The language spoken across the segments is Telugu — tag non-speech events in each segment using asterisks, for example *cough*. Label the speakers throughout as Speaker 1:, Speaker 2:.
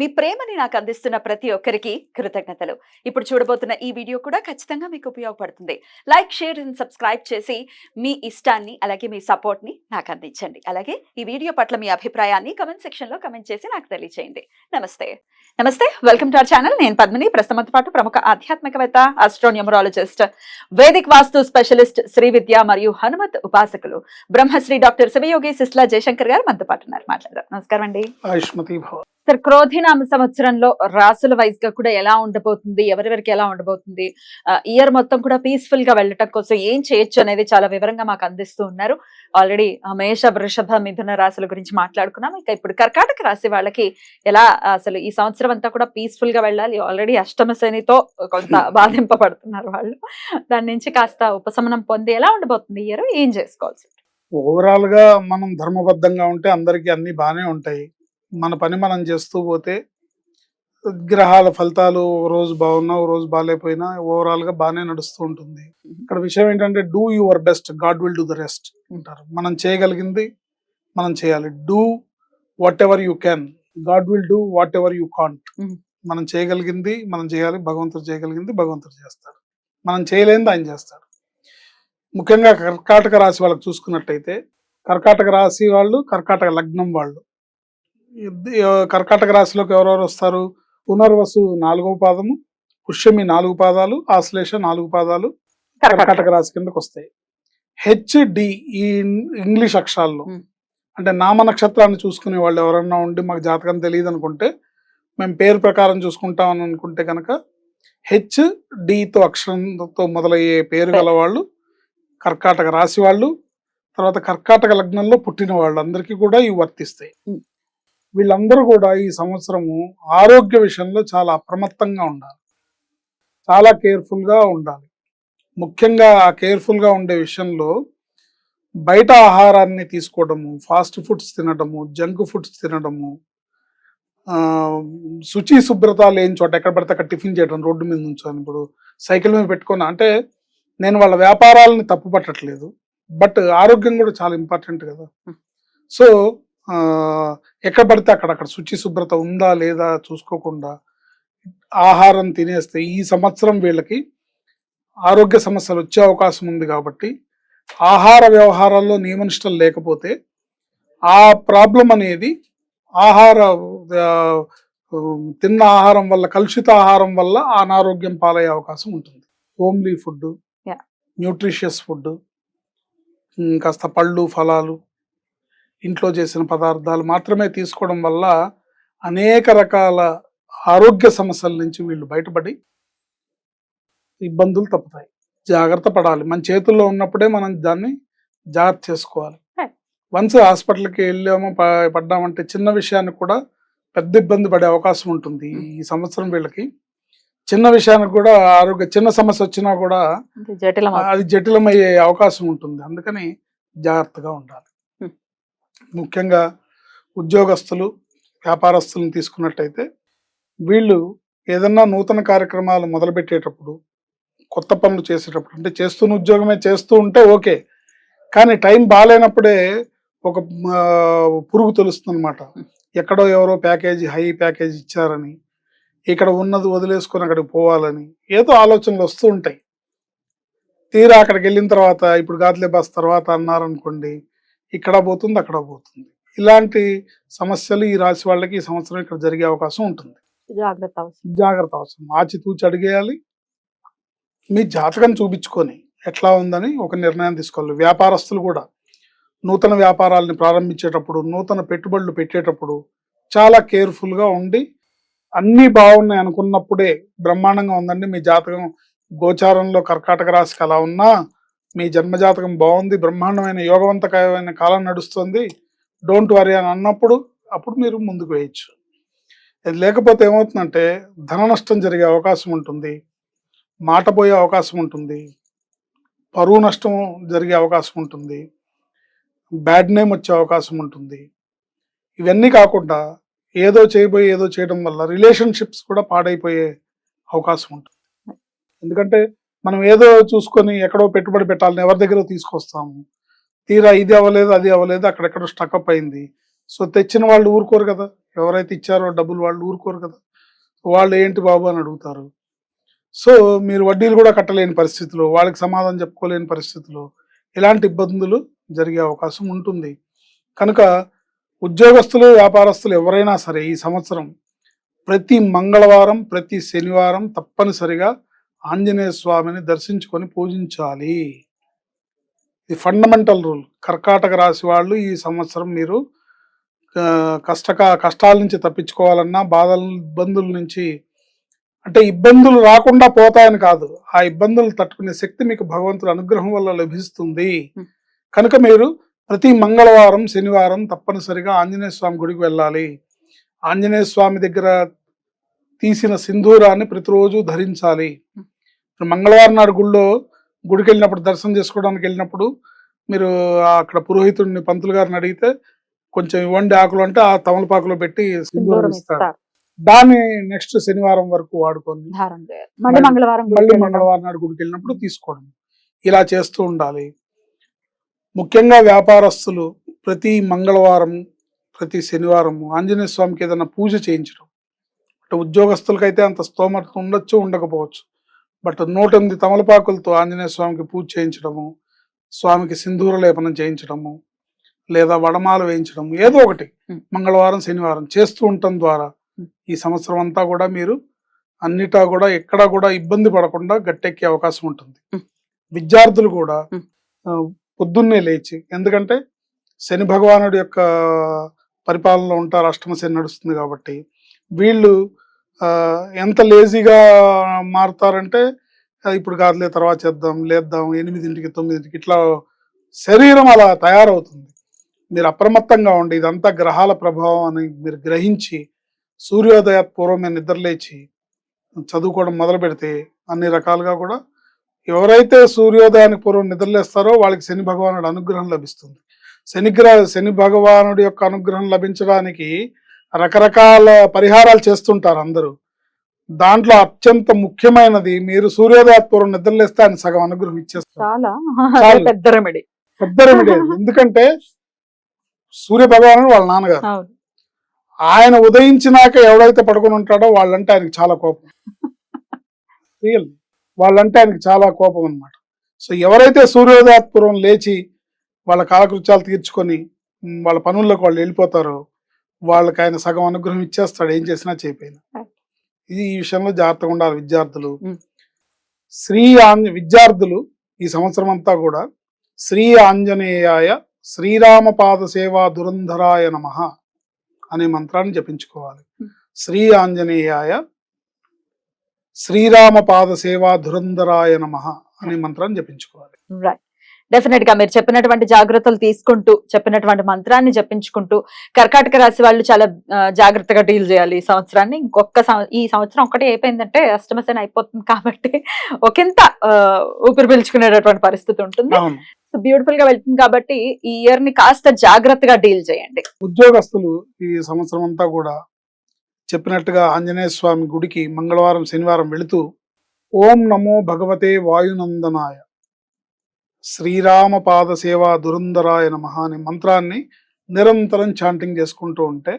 Speaker 1: మీ ప్రేమని నాకు అందిస్తున్న ప్రతి ఒక్కరికి కృతజ్ఞతలు. ఇప్పుడు చూడబోతున్న ఈ వీడియో కూడా ఖచ్చితంగా మీకు ఉపయోగపడుతుంది. లైక్ షేర్ అండ్ సబ్స్క్రైబ్ చేసి మీ ఇష్టాన్ని అలాగే మీ సపోర్ట్ని నాకు అందించండి. అలాగే ఈ వీడియో పట్ల మీ అభిప్రాయాన్ని కమెంట్ సెక్షన్లో కమెంట్ చేసి నాకు తెలియజేయండి నమస్తే. నమస్తే. Welcome to our channel. నేను పద్మిని. ప్రస్తుతంతో పాటు ప్రముఖ ఆధ్యాత్మికవేత్త astronumerologist Vedic vastu specialist Shri Vidya మరియు హనుమత్ ఉపాసకులు బ్రహ్మశ్రీ డాక్టర్ శివయోగి సిస్లా జయశంకర్ గారు మనతో పాటు ఉన్నారు. మాట్లాడారు నమస్కారం అండి. సార్ క్రోధినామ సంవత్సరంలో రాసుల వైజ్గా కూడా ఎలా ఉండబోతుంది ఎవరెవరికి ఎలా ఉండబోతుంది ఇయర్ మొత్తం కూడా పీస్ఫుల్గా వెళ్ళటం కోసం ఏం చేయొచ్చు అనేది చాలా వివరంగా మాకు అందిస్తూ ఉన్నారు. ఆల్రెడీ మేష వృషభ మిథున రాశుల గురించి మాట్లాడుకున్నాం. ఇక ఇప్పుడు కర్కాటక రాశి వాళ్ళకి ఎలా అసలు ఈ సంవత్సరం అంతా కూడా పీస్ఫుల్గా వెళ్ళాలి ఆల్రెడీ అష్టమ శనితో కొంత *laughs* బాధింపబడుతున్నారు వాళ్ళు. దాని నుంచి కాస్త ఉపశమనం పొంది ఎలా ఉండబోతుంది ఇయర్ ఏం చేసుకోవాల్సి
Speaker 2: ఓవరాల్గా మనం ధర్మబద్ధంగా ఉంటే అందరికీ అన్ని బాగానే ఉంటాయి. మన పని మనం చేస్తూ పోతే గ్రహాల ఫలితాలు ఒక రోజు బాగున్నా ఒక రోజు బాగాలేకపోయినా ఓవరాల్గా బాగానే నడుస్తూ ఉంటుంది. ఇక్కడ విషయం ఏంటంటే do your best God will do the rest అంటారు. మనం చేయగలిగింది మనం చేయాలి. Do whatever you can God will do whatever you can't. మనం చేయగలిగింది మనం చేయాలి భగవంతుడు చేయగలిగింది భగవంతుడు చేస్తాడు. మనం చేయలేనిది ఆయన చేస్తాడు. ముఖ్యంగా కర్కాటక రాశి వాళ్ళకి చూసుకున్నట్టయితే కర్కాటక రాశి వాళ్ళు కర్కాటక లగ్నం వాళ్ళు కర్కాటక రాశిలోకి ఎవరెవరు వస్తారు పునర్వసు నాలుగవ పాదము పుష్యమి నాలుగు పాదాలు ఆశ్లేష నాలుగు పాదాలు కర్కాటక రాశి కిందకు వస్తాయి హెచ్ డి ఈ ఇంగ్లీష్ అక్షరాల్లో. అంటే నామ నక్షత్రాన్ని చూసుకునే వాళ్ళు ఎవరన్నా ఉండి మాకు జాతకం తెలియదు అనుకుంటే మేము పేరు ప్రకారం చూసుకుంటాం అని అనుకుంటే కనుక హెచ్ డితో అక్షరంతో మొదలయ్యే పేరు గల వాళ్ళు కర్కాటక రాశి వాళ్ళు తర్వాత కర్కాటక లగ్నంలో పుట్టిన వాళ్ళు అందరికీ కూడా ఇవి వర్తిస్తాయి. వీళ్ళందరూ కూడా ఈ సంవత్సరము ఆరోగ్య విషయంలో చాలా అప్రమత్తంగా ఉండాలి. చాలా కేర్ఫుల్గా ఉండాలి. ముఖ్యంగా ఆ ఉండే విషయంలో బయట ఆహారాన్ని తీసుకోవడము ఫాస్ట్ ఫుడ్స్ తినడము జంక్ ఫుడ్స్ తినడము శుచి శుభ్రత లేని చోట ఎక్కడ పడితే అక్కడ టిఫిన్ చేయడం రోడ్డు మీద ఉంచాను ఇప్పుడు సైకిల్ మీద పెట్టుకొని అంటే నేను వాళ్ళ వ్యాపారాలని తప్పు పట్టట్లేదు బట్ ఆరోగ్యం కూడా చాలా ఇంపార్టెంట్ కదా. సో ఎక్కడ పడితే అక్కడ అక్కడ శుచి శుభ్రత ఉందా లేదా చూసుకోకుండా ఆహారం తినేస్తే ఈ సంవత్సరం వీళ్ళకి ఆరోగ్య సమస్యలు వచ్చే అవకాశం ఉంది కాబట్టి ఆహార వ్యవహారాల్లో నియమనిష్టలు లేకపోతే ఆ ప్రాబ్లం అనేది ఆహార తిన్న ఆహారం వల్ల కలుషిత ఆహారం వల్ల అనారోగ్యం పాలయ్యే అవకాశం ఉంటుంది హోమ్లీ ఫుడ్. న్యూట్రిషియస్ ఫుడ్ కాస్త పళ్ళు ఫలాలు ఇంట్లో చేసిన పదార్థాలు మాత్రమే తీసుకోవడం వల్ల అనేక రకాల ఆరోగ్య సమస్యల నుంచి వీళ్ళు బయటపడి ఇబ్బందులు తప్పుతాయి. జాగ్రత్త పడాలి. మన చేతుల్లో ఉన్నప్పుడే మనం దాన్ని జాగ్రత్త చేసుకోవాలి. వన్స్ హాస్పిటల్కి వెళ్ళామో పడ్డామంటే చిన్న విషయానికి కూడా పెద్ద ఇబ్బంది పడే అవకాశం ఉంటుంది ఈ సంవత్సరం వీళ్ళకి. చిన్న విషయానికి కూడా ఆరోగ్య చిన్న సమస్య వచ్చినా కూడా అది జటిలమయ్యే అవకాశం ఉంటుంది. అందుకని జాగ్రత్తగా ఉండాలి.
Speaker 1: Hmm.
Speaker 2: ముఖ్యంగా ఉద్యోగస్తులు వ్యాపారస్తులను తీసుకున్నట్టయితే వీళ్ళు ఏదన్నా నూతన కార్యక్రమాలు మొదలుపెట్టేటప్పుడు కొత్త పనులు చేసేటప్పుడు అంటే చేస్తున్న ఉద్యోగమే చేస్తూ ఉంటే ఓకే. కానీ టైం బాగాలేనప్పుడే ఒక పురుగు తెలుస్తుందన్నమాట. ఎక్కడో ఎవరో ప్యాకేజీ హై ప్యాకేజ్ ఇచ్చారని ఇక్కడ ఉన్నది వదిలేసుకొని అక్కడికి పోవాలని ఏదో ఆలోచనలు వస్తూ ఉంటాయి. తీరా అక్కడికి వెళ్ళిన తర్వాత ఇప్పుడు గాదిలే బస్ తర్వాత అన్నారనుకోండి ఇక్కడ పోతుంది అక్కడ పోతుంది. ఇలాంటి సమస్యలు ఈ రాశి వాళ్ళకి ఈ సంవత్సరం ఇక్కడ జరిగే అవకాశం ఉంటుంది.
Speaker 1: జాగ్రత్త అవసరం.
Speaker 2: జాగ్రత్త అవసరం. ఆచితూచి అడిగేయాలి. మీ జాతకం చూపించుకొని ఎట్లా ఉందని ఒక నిర్ణయం తీసుకోవాలి. వ్యాపారస్తులు కూడా నూతన వ్యాపారాలని ప్రారంభించేటప్పుడు నూతన పెట్టుబడులు పెట్టేటప్పుడు చాలా కేర్ఫుల్గా ఉండి అన్నీ బాగున్నాయి అనుకున్నప్పుడే బ్రహ్మాండంగా ఉందండి. మీ జాతకం గోచారంలో కర్కాటక రాశికి అలా ఉన్నా మీ జన్మజాతకం బాగుంది బ్రహ్మాండమైన యోగవంతకమైన కాలం నడుస్తుంది డోంట్ వరీ అని అన్నప్పుడు అప్పుడు మీరు ముందుకు వేయచ్చు. లేకపోతే ఏమవుతుందంటే ధన నష్టం జరిగే అవకాశం ఉంటుంది మాట పోయే అవకాశం ఉంటుంది పరువు నష్టం జరిగే అవకాశం ఉంటుంది బ్యాడ్ నేమ్ వచ్చే అవకాశం ఉంటుంది. ఇవన్నీ కాకుండా ఏదో చేయబోయి ఏదో చేయడం వల్ల రిలేషన్షిప్స్ కూడా పాడైపోయే అవకాశం ఉంటుంది. ఎందుకంటే మనం ఏదో చూసుకొని ఎక్కడో పెట్టుబడి పెట్టాలని ఎవరి దగ్గర తీసుకొస్తాము? తీరా ఇది అవ్వలేదు అది అవ్వలేదు అక్కడెక్కడ స్టక్అప్ అయింది. సో తెచ్చిన వాళ్ళు ఊరుకోరు కదా. ఎవరైతే ఇచ్చారో డబ్బులు వాళ్ళు ఊరుకోరు కదా. వాళ్ళు ఏంటి బాబు అని అడుగుతారు. సో మీరు వడ్డీలు కూడా కట్టలేని పరిస్థితులు వాళ్ళకి సమాధానం చెప్పుకోలేని పరిస్థితిలో ఇలాంటి ఇబ్బందులు జరిగే అవకాశం ఉంటుంది. కనుక ఉద్యోగస్తులు వ్యాపారస్తులు ఎవరైనా సరే ఈ సంవత్సరం ప్రతి మంగళవారం ప్రతి శనివారం తప్పనిసరిగా ఆంజనేయ స్వామిని దర్శించుకొని పూజించాలి. ఇది ఫండమెంటల్ రూల్ కర్కాటక రాశి వాళ్ళు ఈ సంవత్సరం మీరు కష్టక కష్టాల నుంచి తప్పించుకోవాలన్నా బాధల ఇబ్బందుల నుంచి అంటే ఇబ్బందులు రాకుండా పోతాయని కాదు. ఆ ఇబ్బందులు తట్టుకునే శక్తి మీకు భగవంతుడి అనుగ్రహం వల్ల లభిస్తుంది. కనుక మీరు ప్రతి మంగళవారం శనివారం తప్పనిసరిగా ఆంజనేయ స్వామి గుడికి వెళ్ళాలి. ఆంజనేయ స్వామి దగ్గర తీసిన సింధూరాన్ని ప్రతిరోజు ధరించాలి. మంగళవారం నాడు గుళ్ళో గుడికి వెళ్ళినప్పుడు దర్శనం చేసుకోవడానికి వెళ్ళినప్పుడు మీరు అక్కడ పురోహితుడిని పంతులు గారిని అడిగితే కొంచెం ఇవ్వండి ఆకులు అంటే ఆ తమలపాకులో పెట్టి సింధూరం ఇస్తారు. దాన్ని నెక్స్ట్ శనివారం వరకు వాడుకొని
Speaker 3: మళ్ళీ. మంగళవారం
Speaker 2: నాడు గుడికి వెళ్ళినప్పుడు తీసుకోవడం. ఇలా చేస్తూ ఉండాలి. ముఖ్యంగా వ్యాపారస్తులు ప్రతి మంగళవారం ప్రతి శనివారం ఆంజనేయ స్వామికి ఏదైనా పూజ చేయించడం. అంటే ఉద్యోగస్తులకైతే అంత స్తోమత ఉండొచ్చు ఉండకపోవచ్చు. బట్ నూట ఎనిమిది తమలపాకులతో ఆంజనేయ స్వామికి పూజ చేయించడము స్వామికి సింధూర లేపనం చేయించడము లేదా వడమాల వేయించడము ఏదో ఒకటి. మంగళవారం శనివారం చేస్తూ ఉండటం ద్వారా. ఈ సంవత్సరం అంతా కూడా మీరు అన్నిటా కూడా ఎక్కడా కూడా ఇబ్బంది పడకుండా గట్టెక్కే అవకాశం ఉంటుంది. విద్యార్థులు కూడా పొద్దున్నే లేచి ఎందుకంటే శని భగవానుడి యొక్క పరిపాలనలో ఉంటారు అష్టమ శని నడుస్తుంది కాబట్టి వీళ్ళు ఎంత లేజీగా మారుతారంటే ఇప్పుడు కాదులే తర్వాత చేద్దాం లేద్దాం ఎనిమిదింటికి తొమ్మిదింటికి ఇట్లా శరీరం అలా తయారవుతుంది. మీరు అప్రమత్తంగా ఉండి ఇదంతా గ్రహాల ప్రభావం అని మీరు గ్రహించి సూర్యోదయ పూర్వమే నిద్రలేచి చదువుకోవడం మొదలు పెడితే అన్ని రకాలుగా కూడా ఎవరైతే సూర్యోదయానికి పూర్వం నిద్రలేస్తారో వాళ్ళకి శని భగవానుడి అనుగ్రహం లభిస్తుంది. శనిగ్రహ శని భగవానుడి యొక్క అనుగ్రహం లభించడానికి రకరకాల పరిహారాలు చేస్తుంటారు అందరూ. దాంట్లో అత్యంత ముఖ్యమైనది మీరు సూర్యోదయ పూర్వం నిద్రలేస్తే ఆయన సగం అనుగ్రహం ఇచ్చేస్తారు. *laughs*
Speaker 1: పెద్ద రెమెడీ.
Speaker 2: పెద్ద రెమెడీ అది. ఎందుకంటే సూర్య భగవానుడు వాళ్ళ నాన్నగారు. ఆయన ఉదయించినాక ఎవడైతే పడుకొని ఉంటాడో వాళ్ళంటే ఆయనకి చాలా కోపం. *laughs* రియల్ వాళ్ళంటే ఆయనకి చాలా కోపం అన్నమాట. సో ఎవరైతే సూర్యోదయాత్పూర్వం లేచి వాళ్ళ కాలకృత్యాలు తీర్చుకొని వాళ్ళ పనుల్లోకి వాళ్ళు వెళ్ళిపోతారో వాళ్ళకి ఆయన సగం అనుగ్రహం ఇచ్చేస్తాడు. ఏం చేసినా చేయపోయినా. ఇది ఈ విషయంలో జాగ్రత్తగా ఉండాలి విద్యార్థులు.
Speaker 1: Mm.
Speaker 2: శ్రీ ఆంజ విద్యార్థులు ఈ సంవత్సరం అంతా కూడా శ్రీ ఆంజనేయాయ శ్రీరామపాద సేవా దురంధరాయ నమ అనే మంత్రాన్ని జపించుకోవాలి.
Speaker 1: Hmm.
Speaker 2: శ్రీ ఆంజనేయాయ శ్రీరామపాద సేవా ధురంధరాయ నమ అనే మంత్రాన్ని జపించుకోవాలి.
Speaker 1: రైట్ డెఫినెట్గా మీరు చెప్పినటువంటి జాగ్రత్తలు తీసుకుంటూ చెప్పినటువంటి మంత్రాన్ని జపించుకుంటూ కర్కాటక రాశి వాళ్ళు చాలా జాగ్రత్తగా డీల్ చేయాలి ఈ సంవత్సరాన్ని. ఇంకొక ఈ సంవత్సరం ఒకటే అయిపోయిందంటే అష్టమశని అయిపోతుంది కాబట్టి ఒకంత ఊపిరి పీల్చుకునేటటువంటి పరిస్థితి ఉంటుంది. బ్యూటిఫుల్గా వెళ్తుంది కాబట్టి ఈ ఇయర్ని కాస్త జాగ్రత్తగా డీల్ చేయండి.
Speaker 2: ఉద్యోగస్తులు ఈ సంవత్సరం అంతా కూడా చెప్పినట్టుగా ఆంజనేయ స్వామి గుడికి మంగళవారం శనివారం వెళుతూ ఓం నమో భగవతే వాయునందనాయ. శ్రీరామ పాద సేవా దురంధరాయ నమ అనే మంత్రాన్ని నిరంతరం చాంటింగ్ చేసుకుంటూ ఉంటే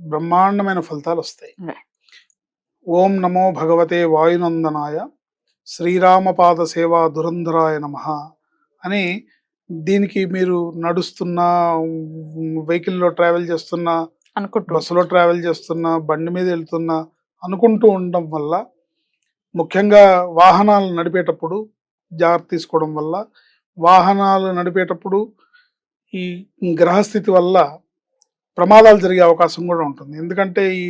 Speaker 2: బ్రహ్మాండమైన ఫలితాలు వస్తాయి. ఓం నమో భగవతే వాయునందనాయ శ్రీరామ పాద సేవా దురంధరాయ నమ అని దీనికి మీరు నడుస్తున్నా వెహికల్లో ట్రావెల్ చేస్తున్నా
Speaker 1: అనుకుంటూ
Speaker 2: బస్సులో ట్రావెల్ చేస్తున్నా బండి మీద వెళ్తున్నా అనుకుంటూ ఉండడం వల్ల ముఖ్యంగా వాహనాలు నడిపేటప్పుడు జాగ్రత్త తీసుకోవడం వల్ల వాహనాలు నడిపేటప్పుడు ఈ గ్రహస్థితి వల్ల ప్రమాదాలు జరిగే అవకాశం కూడా ఉంటుంది. ఎందుకంటే ఈ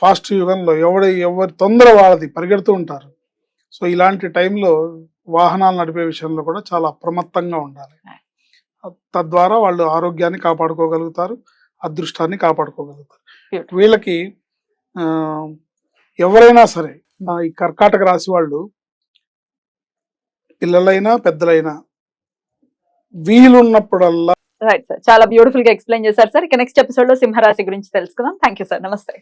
Speaker 2: ఫాస్ట్ యుగంలో ఎవడి ఎవరి తొందర వాళ్ళది పరిగెడుతూ ఉంటారు. సో ఇలాంటి టైంలో వాహనాలు నడిపే విషయంలో కూడా చాలా అప్రమత్తంగా ఉండాలి. తద్వారా వాళ్ళు ఆరోగ్యాన్ని కాపాడుకోగలుగుతారు అదృష్టాన్ని కాపాడుకోగలుగుతారు. వీళ్ళకి ఎవరైనా సరే ఈ కర్కాటక రాశి వాళ్ళు పిల్లలైనా పెద్దలైనా. వీలున్నప్పుడల్లా.
Speaker 1: రైట్ సార్ చాలా బ్యూటిఫుల్గా ఎక్స్ప్లెయిన్ చేశారు సార్ ఇక నెక్స్ట్ ఎపిసోడ్లో సింహరాశి గురించి తెలుసుకుందాం. థ్యాంక్ యూ సార్ నమస్తే.